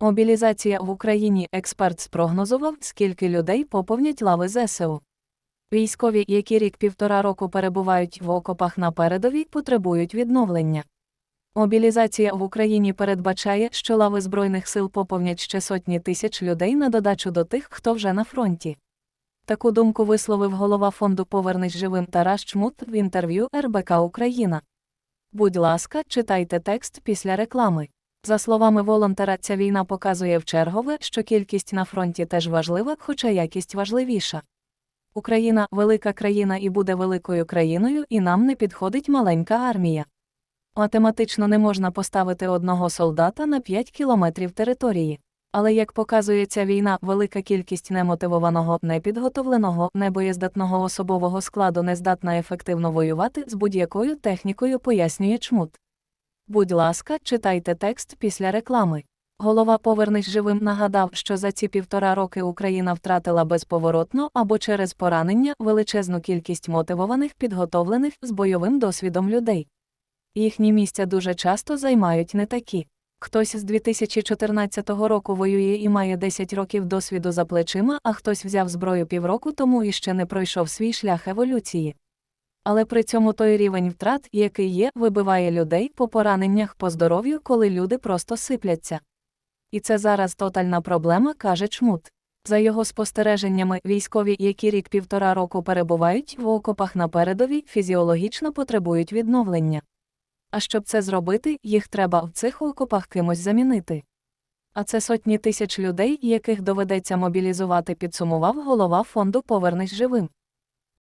Мобілізація в Україні експерт спрогнозував, скільки людей поповнять лави ЗСУ. Військові, які рік-півтора року перебувають в окопах на передовій, потребують відновлення. Мобілізація в Україні передбачає, що лави Збройних сил поповнять ще сотні тисяч людей на додачу до тих, хто вже на фронті. Таку думку висловив голова фонду Повернись живим Тарас Чмут в інтерв'ю РБК Україна. Будь ласка, читайте текст після реклами. За словами волонтера, ця війна показує вчергове, що кількість на фронті теж важлива, хоча якість важливіша. Україна велика країна і буде великою країною, і нам не підходить маленька армія. Математично не можна поставити одного солдата на 5 кілометрів території. Але як показує ця війна, велика кількість немотивованого, непідготовленого, небоєздатного особового складу не здатна ефективно воювати з будь-якою технікою, пояснює чмут. Будь ласка, читайте текст після реклами. Голова Повернись живим нагадав, що за ці півтора роки Україна втратила безповоротно або через поранення величезну кількість мотивованих, підготовлених з бойовим досвідом людей. Їхні місця дуже часто займають не такі. Хтось з 2014 року воює і має 10 років досвіду за плечима, а хтось взяв зброю півроку тому і ще не пройшов свій шлях еволюції. Але при цьому той рівень втрат, який є, вибиває людей по пораненнях по здоров'ю, коли люди просто сипляться. І це зараз тотальна проблема, каже Чмут. За його спостереженнями, військові, які рік півтора року перебувають в окопах на передовій, фізіологічно потребують відновлення. А щоб це зробити, їх треба в цих окопах кимось замінити. А це сотні тисяч людей, яких доведеться мобілізувати, підсумував голова фонду Повернись живим.